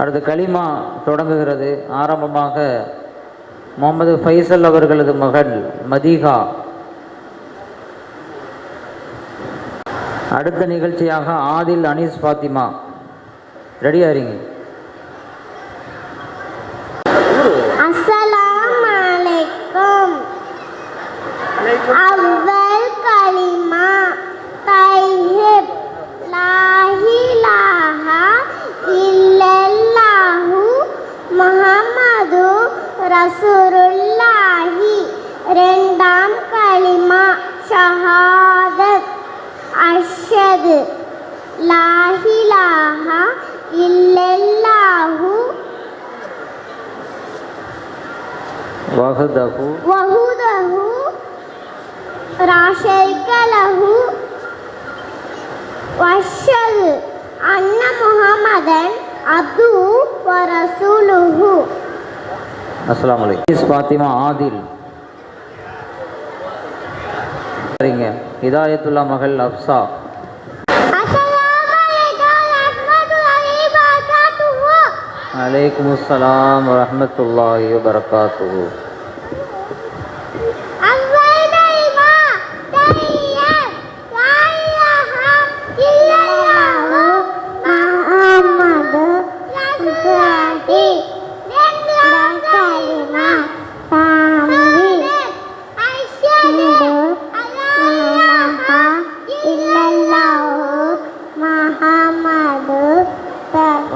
அடுத்து கலிமா தொடங்குகிறது. ஆரம்பமாக முகமது ஃபைசல் அவர்களது மகள் மதீகா. அடுத்த நிகழ்ச்சியாக ஆதில் அனீஸ் ஃபாத்திமா. ரெடியா இருங்க அஸ்ஸலாம் அலைக்கும் அவ்வல் கலிமா தைஹிப் லாஹிலாஹா இல்லல்லாஹு முஹம்மது நசுருல்லாஹி ரெண்டாம் கலிமா ஷஹாதத் அஷது லாஹிலாஹா இல்லல்லாஹு வஹுதஹு. வஹுதஹு ராஷைகலஹு வஷது அன்ன முஹம்மதன் அப்து வரசூலுஹு அஸ்லாம் ஃபாத்திமா ஆதில். சரிங்க. ஹிதாயத்துல்லா மகள் அப்சா. அலைக்கும் அஸ்லாம் வரமத்துல்லாஹி வரகாத்து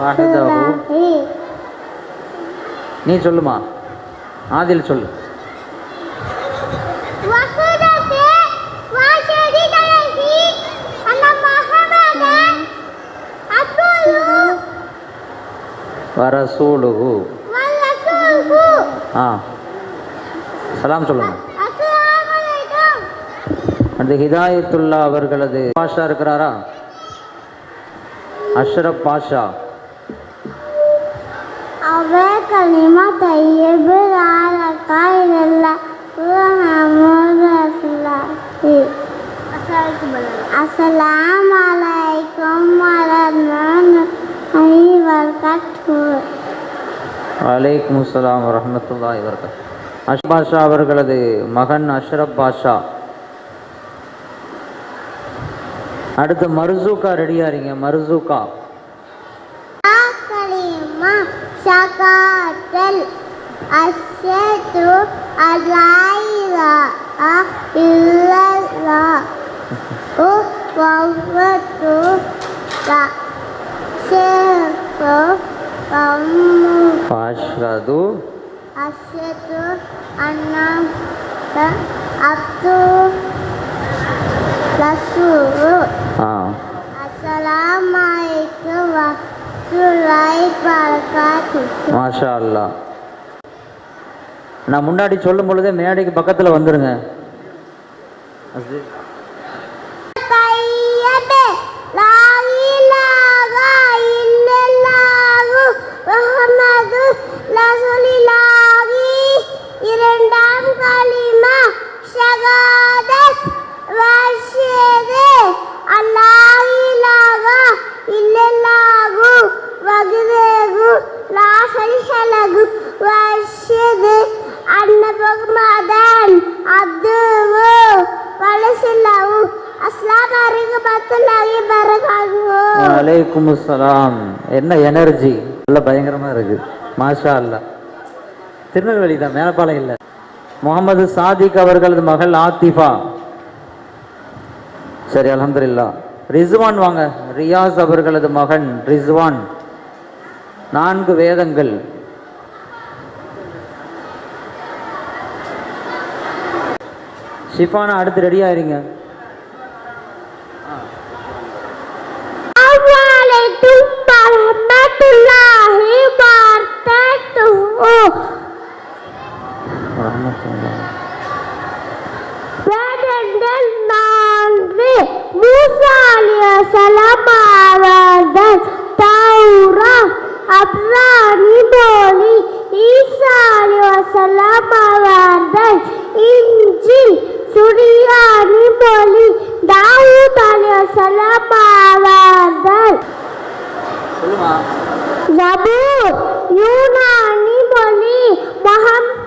வஹதஹு நீ சொல்லுமா? ஆதில் சொல்லு. வரசூலுஹு ஆ. சொல்லுங்க. அது ஹிதாயத்துல்லா அவர்களது பாஷா இருக்கிறாரா? அஷ்ரப் பாஷா. أول كلمة طيبة لا لقى إلا الله محمد رسول الله السلام عليكم ورحمة الله وبركاته வலைக்கும் அஸ்ஸலாம் வரஹ்மத்துல்லாஹி வபரகாத் அஷ் பாஷா அவர்களது மகன் அஷ்ரப் பாஷா அடுத்து மர்சூக்கா ரெடியா இருங்க மர்சூக்கா சகாத்தல் அசது அலாயிர இல்ல உ வவ்வது சேவு வம்மு ஃபஷ்ரது அசது அண்ணம் அப்து ரசூ அஸ்ஸலாமு அலைக்கும் மாஷா அல்லா நான் முன்னாடி சொல்லும் பொழுதே மேடைக்கு பக்கத்தில் வந்துடுங்க வலைக்கும் என்ன எனர்ஜி நல்ல பயங்கரமாக இருக்கு. மாஷா அல்லா திருநெல்வேலி தான் மேலப்பாளையம் இல்லை. முகமது சாதிக் அவர்களது மகள் ஆத்திஃபா. சரி அலமதுல்லா ரிஸ்வான் வாங்க. ரியாஸ் அவர்களது மகன் ரிஸ்வான். நான்கு வேதங்கள். ஷிஃபானா அடுத்து ரெடியாயிருங்க இருங்க Assalamualaikum warahmatullahi wabarakatuh. ரஹ்மத்துல்லாஹ். வேடங்கள் நான்கு மூசா அலைஹிஸ்ஸலாம் அவர்கள் தௌரா அப்ரானி மொழி ஈசா அலைஹிஸ்ஸலாம் அவர்கள் இஞ்சில் சுரியானி மொழி தாவூத் அலைஹிஸ்ஸலாம் அவர்கள் சொல்லுமா ஜபூர் யூனானி மொழி முஹம்மது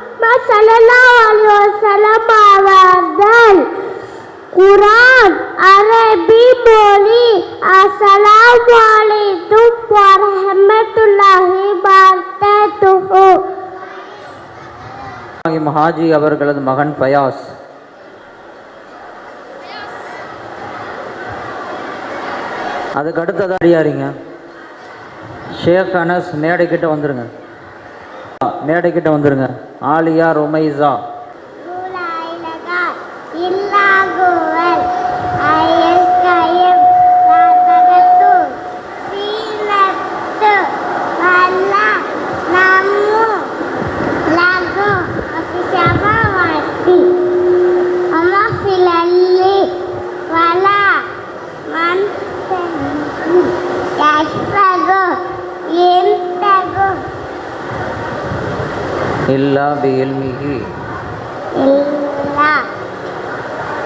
ஸல்லல்லாஹு அலைஹி வஸல்லம் அவர்கள் குரான் அரபி மொழி அஸ்ஸலாமு அலைக்கும் வரஹ்மத்துல்லாஹி வபரகாத்துஹு இப்ராஹிம் ஹாஜி அவர்களது மகன் ஃபயாஸ். அதுக்கு அடுத்ததா யாரிங்க? ஷேக் அனஸ் மேடைக்கிட்ட வந்துருங்க. மேடைக்கிட்ட வந்துருங்க. ஆலியா ரொமைசா. إلا بعلمه إلا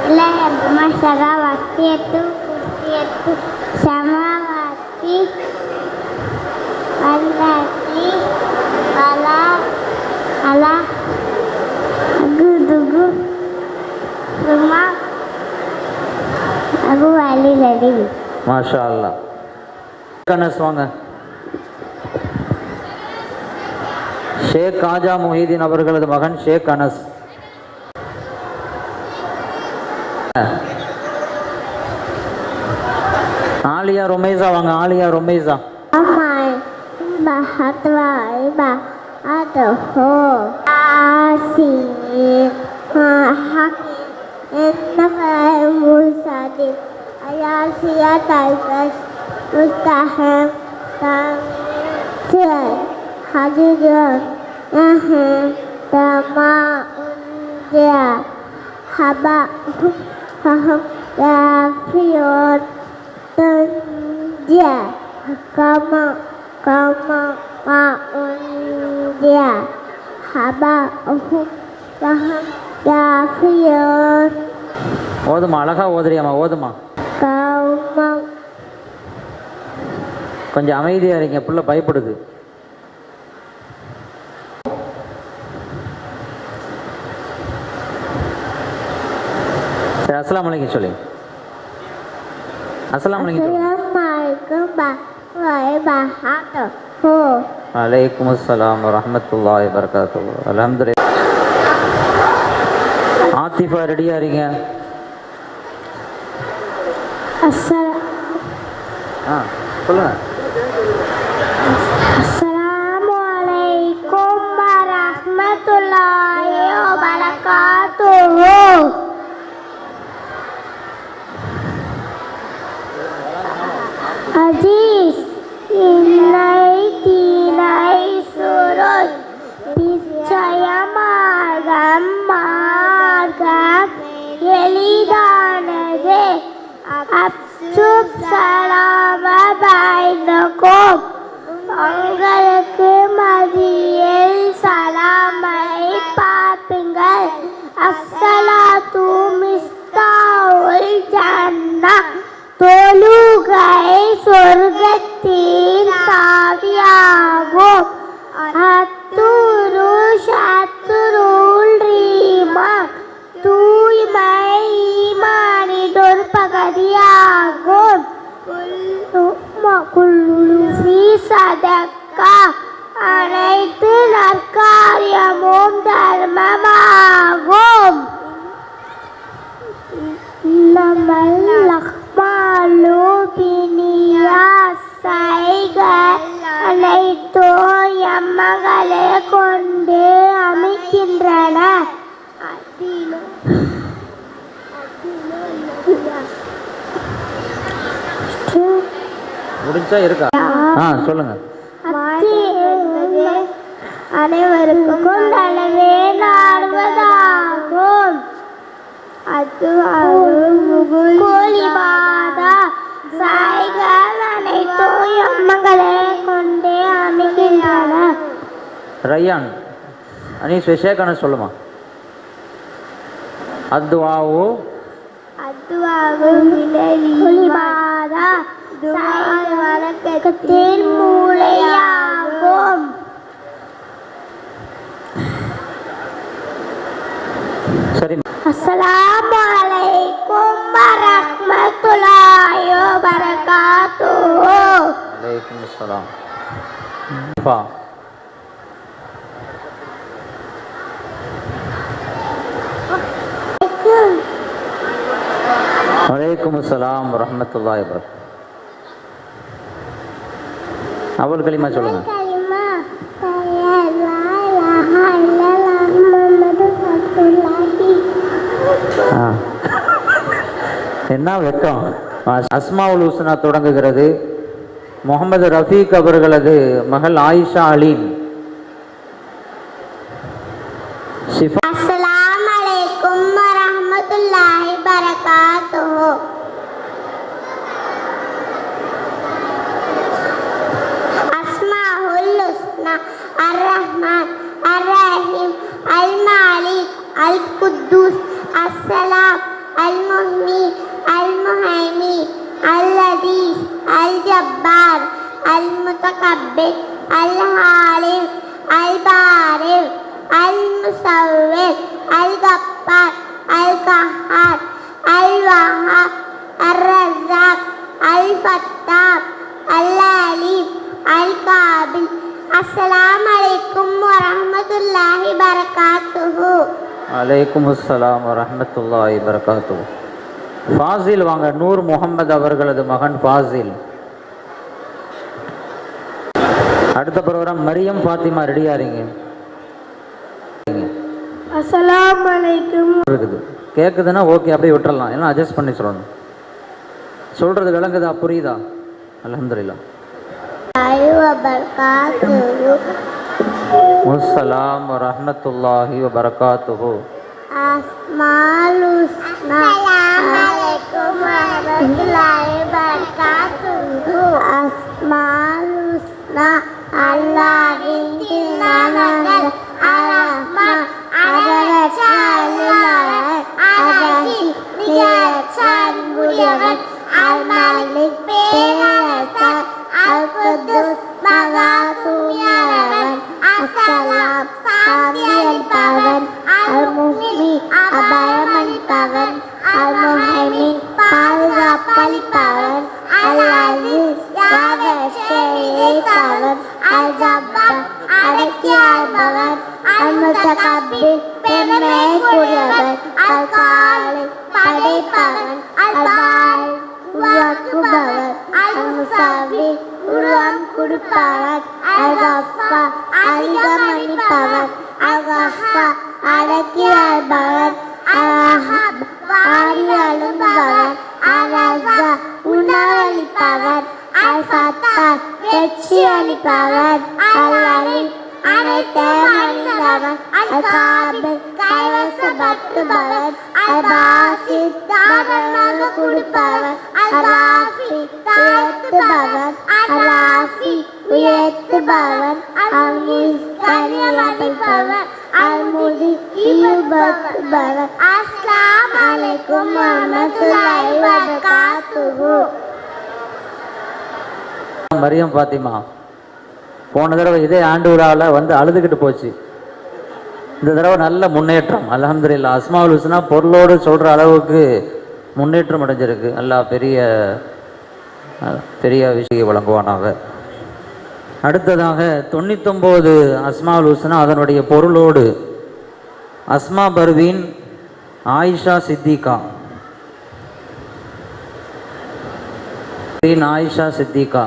إلا ما شرى وسيته وسيته سماواتي والتي ولا على أجودك ثم أبو علي الذي ما شاء الله கணேஷ் வாங்க ஷேக் காஜா முஹீதீன் அவர்களது மகன் ஷேக் அனஸ். ஆலியா ரொமேசா வாங்க Alia ரொமேசா. Amai bahatwa dama undia haba haham yafiyon dia kama kama maun dia haba uhum laham yafiyon ஓதுமா அழகா ஓதுறியாம்மா ஓதுமா kauma கொஞ்சம் அமைதியா இருங்க புள்ள பயப்படுது சரி அஸ்ஸலாமு அலைக்கும் சொல்லி. அஸ்ஸலாமு அலைக்கும் assalamualaikum warahmatullahi அலைக்கும் அஸ்ஸலாம் வரஹ்மத்துல்லாஹி வபரகாத்துஹு. அல்ஹம்துலில்லாஹ். ஆத்திஃபா ரெடியா இருங்க ஆ சொல்லுங்க. Assalamualaikum warahmatullahi wabarakatuh. அஜீஸ் இல்லை tinai சுருள். நிச்சயமாகம் மார்க்கம் எளிதானது. அப்சுப் சலாம பைனக்கும் உங்களுக்கு மதியில் தொழுகை சொர்க்கத்தின் சாவியாகும். அத்துரு சத்துருள் ரீமா தூய்மை ஈமானின் ஒரு பகுதியாகும் குல்லுஃபி சதக்கா. அனைத்து நற்காரியமும் தர்மமாகும். நம்மல் லக்மாலு பினியா சைகள் அனைத்தும் எம்மகளை கொண்டு அமைக்கின்றன முடிஞ்சா இருக்கா? ஆ சொல்லுங்க. அனைவருக்கும் நாடுவதாகும் அது கோழிபாதா சாய்கள் தன்னை கொண்டே அமைகின்றனர் ரயான் நீ சுவிசேகன சொல்லுமா? அத்வாவு. அத்வாவு விளைவாதா துவாய் சரிம்மா வபரகாத்துஹு அலைக்கும் அஸ்ஸலாம் ஃபா வலைக்கும் அஸ்ஸலாம் வரஹ்மத்துல்லாஹி வபரகாத்துஹு அவள் களிமா சொல்லுங்க கலிமா என்ன வெக்கம்? அஸ்மாவுல் ஹுஸ்னா தொடங்குகிறது. முகமது ரஃபீக் அவர்களது மகள் ஆயிஷா அலீன் ஷிஃபா அஸ்ஸலாமு அலைக்கும் வரஹ்மத்துல்லாஹி வபரகாத்துஹு அஸ்மாஉல் ஹுஸ்னா அர் ரஹ்மான் அர் ரஹீம் அல் மாலிக் அல் குத்தூஸ் அஸ்ஸலாம் அல் முஹ்மி அல் முஹைமி அல் லதீஸ் அல் ஜப்பார் அல் العالم البارئ المصور அல் القهار الوهاب الرزاق الفتاح العليم القابل السلام عليكم ورحمة الله وبركاته அலைக்கும் வரகாத்து ஃபாசில் வாங்க நூர் முகமது அவர்களது மகன் ஃபாசில் அடுத்த ப்ரோக்ராம் மரியம் ஃபாத்திமா ரெடியா இருங்க. அஸ்ஸலாமு அலைக்கும் இருக்குது. கேட்குதுன்னா ஓகே அப்படியே விட்டுறலாம். ஏன்னா அட்ஜஸ்ட் பண்ணி சொல்லணும் சொல்றது விளங்குதா புரியுதா? அல்ஹம்துலில்லாஹ். வபரகாத்துஹு. அஸ்ஸலாம் வரஹ்மத்துல்லாஹி வபரகாத்துஹு. அஸ்மால் ஹுஸ்னா அலைக்கும் வரஹ்மத்துல்லாஹி வபரகாத்துஹு அஸ்மால் ஹுஸ்னா பெருமைக்குரியவன் அல்-காலிக் படைப்பவன் அல்-பாரி உருவாக்குபவர் உருவம் கொடுப்பவர் அல்-கஃபார் அதிகமளிப்பவர் அல்-கஃபார் அடக்கி ஆள்பவர் அல்-அஹப் வாரி அழும்பவர் அல்-ரஸா உணவளிப்பவர் வெற்றி அனைத்தையும் அணிந்தவன் கைவசப்படுத்துபவர் கொடுப்பவர். உயர்த்துபவர் அலைக்கும் வபரகாத்துஹு. மரியம் பாத்திமா போன தடவை இதே ஆண்டு விழாவில் வந்து அழுதுகிட்டு போச்சு. இந்த தடவை நல்ல முன்னேற்றம். அல்ஹம்துலில்லாஹ் அஸ்மாவுல் ஹுஸ்னா பொருளோடு சொல்கிற அளவுக்கு முன்னேற்றம் அடைஞ்சிருக்கு. நல்லா பெரிய பெரிய விஷயம் வழங்குவானாக. அடுத்ததாக தொண்ணூத்தொம்போது அஸ்மாவுல் ஹுஸ்னா அதனுடைய பொருளோடு அஸ்மா பர்வீன் ஆயிஷா சித்திகா. ஆயிஷா சித்திகா.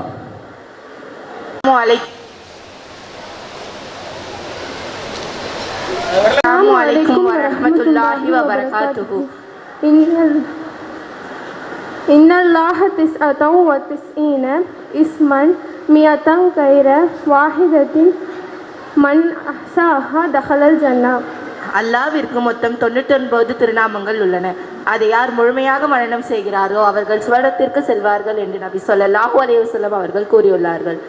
அஸ்ஸலாமு அலைக்கும் வரஹ்மத்துல்லாஹி வபரகாத்துஹு. அல்லாவிற்கு மொத்தம் தொண்ணூற்றொன்பது திருநாமங்கள் உள்ளன. அதை யார் முழுமையாக மரணம் செய்கிறாரோ அவர்கள் சுவரத்திற்கு செல்வார்கள் என்று நபி சொல்லாஹு அலையுசல்லம் அவர்கள் கூறியுள்ளார்கள்.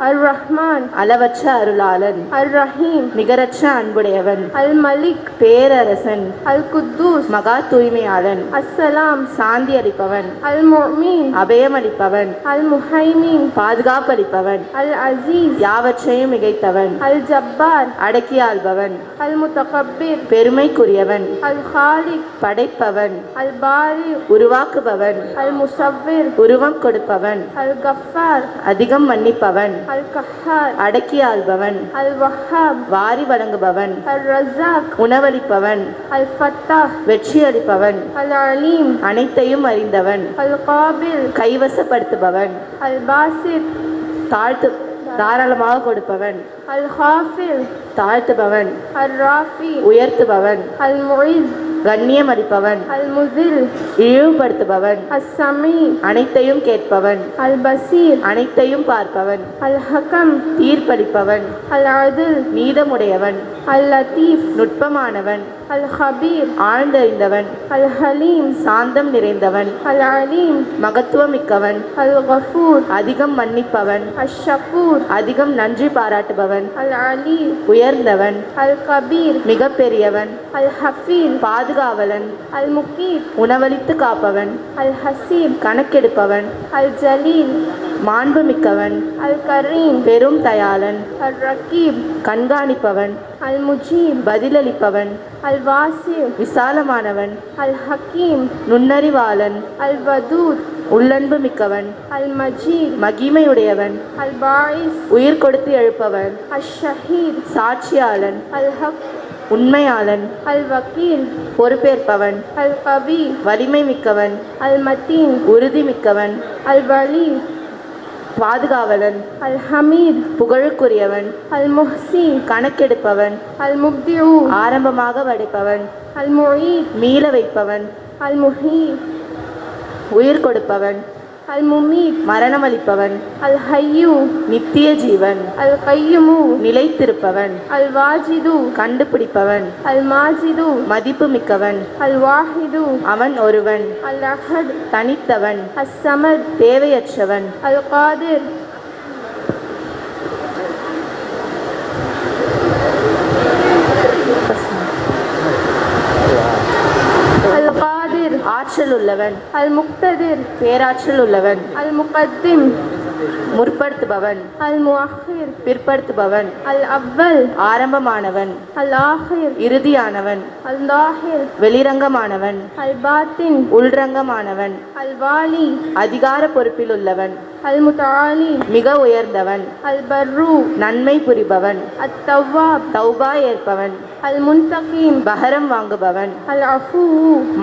அல் ரஹ்மான் அளவற்ற அருளாளன். அல் ரஹீம் நிகரற்ற அன்புடையவன். அல் மலிக் பேரரசன். அல் குத்தூஸ் மகா தூய்மையாளன். அஸ்ஸலாம். சாந்தி அளிப்பவன் அல் மொமீன் அபயம் அளிப்பவன் அல் முஹைமீன் பாதுகாப்பளிப்பவன். அல் அசீஸ் யாவற்றையும் மிகைத்தவன். அல் ஜப்பார் அடக்கியாள்பவன். அல் முத்தகப்பீர் பெருமைக்குரியவன். அல் ஹாலிக் படைப்பவன். அல் பாரி உருவாக்குபவன். அல் முசவ்விர் உருவம் கொடுப்பவன். அல் கஃபார் அதிகம் மன்னிப்பவன். அல் அடக்கி ஆள்பவன் அல் வஹாப் வாரி வழங்குபவன். அல் ரஸாக் உணவளிப்பவன். அல் ஃபத்தா வெற்றி அளிப்பவன் அல் அலீம் அனைத்தையும் அறிந்தவன். அல் காபில் கைவசப்படுத்துபவன். அல் பாசித் தாழ்த்து தாராளமாக கொடுப்பவன். அல் ஹாஃபில் தாழ்த்துபவன். அல் ராஃபி உயர்த்துபவன். அல் மொழிஸ் கண்ணியம் அளிப்பவன் அல் முதில் இழிவுபடுத்துபவன். அஸ் சமி அனைத்தையும் கேட்பவன். அல் பசீர் அனைத்தையும் பார்ப்பவன். அல் ஹக்கம் தீர்ப்பளிப்பவன். அல் அதுல் நீதமுடையவன் அல் லத்தீஃப் நுட்பமானவன். அல் ஹபீர் ஆழ்ந்தறிந்தவன். அல் ஹலீம் சாந்தம் நிறைந்தவன். அல் அலீம் மகத்துவமிக்கவன். அல் கஃபூர் அதிகம் மன்னிப்பவன். அஷ் ஷக்கூர் அதிகம் நன்றி பாராட்டுபவன். உயர்ந்தவன். அல் அலி உயர்ந்தவன். அல் கபீர் மிகப்பெரியவன். அல் ஹஃபீர் பாதுகாவலன். அல் முகீத் உணவளித்து காப்பவன். அல் ஹசீம் கணக்கெடுப்பவன். அல் ஜலீல் மாண்புமிக்கவன். அல் கரீம் பெரும் தயாளன். அல் ரக்கீம் கண்காணிப்பவன். அல் முஜீப் பதிலளிப்பவன். அல் வாசி விசாலமானவன். அல் ஹக்கீம் நுண்ணறிவாளன். அல் வதூத் உள்ளன்பு மிக்கவன். அல் மஜீத் மகிமையுடையவன். அல் பாயிஸ் உயிர் கொடுத்து எழுப்பவன். அஷ் ஷஹீத் சாட்சியாளன். அல் ஹக் உண்மையாளன். அல் வக்கீல் பொறுப்பேற்பவன். அல் கவி வலிமை மிக்கவன். அல் மத்தீன் உறுதி மிக்கவன். அல் வலி பாதுகாவலன். அல் ஹமீத் புகழுக்குரியவன். அல் முஹ்சி கணக்கெடுப்பவன். அல் முப்தியூ ஆரம்பமாக வடைப்பவன். அல் மொழி மீள வைப்பவன். அல் முஹீத் உயிர் கொடுப்பவன். அல் முமீத் மரணமளிப்பவன். அல் ஹையு நித்திய ஜீவன் அல் கையுமு நிலைத்திருப்பவன். அல் வாஜிது கண்டுபிடிப்பவன். அல் மாஜிது மதிப்பு மிக்கவன் அல் வாஹிது அவன் ஒருவன். அல் அஹத் தனித்தவன். அஸ் சமத் தேவையற்றவன். அல் காதிர் ஆற்றல் உள்ளவன். அல் முக்ததிர் பேராற்றல் உள்ளவன். அல் முகத்தின் முற்படுத்துபவன். அல் முஹிர் பிற்படுத்துபவன். அல் அவ்வல். ஆரம்பமானவன். அல் ஆஹிர். இறுதியானவன். அல் தாஹிர். வெளிரங்கமானவன். அல் பாத்தின். உள்ரங்கமானவன். அல் வாலி. அதிகார பொறுப்பில் உள்ளவன். அல் முத்தாலி மிக உயர்ந்தவன். அல் பர்ரு. நன்மை புரிபவன். அத் தௌவா தௌபா ஏற்பவன். அல் முன்தகீம் பகரம் வாங்குபவன். அல் அஃபூ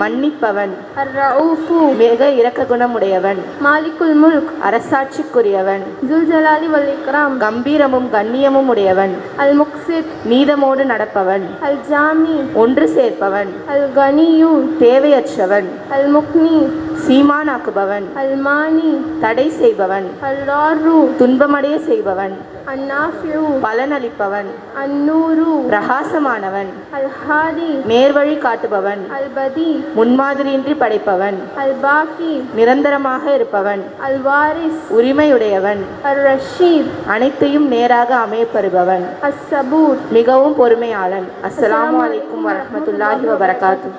மன்னிப்பவன். அர் ரவுஃபு மிக இரக்க குணமுடையவன். மாலிக்குல் முல்க். அரசாட்சிக்குரியவன். ஜுல் ஜலாலி வல் கம்பீரமும் கண்ணியமும் உடையவன். அல் முக்சித் நீதமோடு நடப்பவன். அல் ஜாமி ஒன்று சேர்ப்பவன். அல் கனியு தேவையற்றவன். அல் முக்னி சீமானாக்குபவன். அல்மானி. தடை செய்பவன். அல்லாரு துன்பமடைய செய்பவன். அன்னாஃபியூ. பலனளிப்பவன். அன்னூரு. பிரகாசமானவன். அல்ஹாதி. நேர்வழி காட்டுபவன். அல்பதி. முன்மாதிரியின்றி படைப்பவன். அல்பாக்கி. நிரந்தரமாக இருப்பவன். அல்வாரிஸ். உரிமையுடையவன். அல் ரஷீத் அனைத்தையும் நேராக அமையப்பெறுபவன். அஸ்ஸபூர். மிகவும் பொறுமையாளன். அஸ்ஸலாமு அலைக்கும் வரமத்துல்லாஹி வபரகாத்து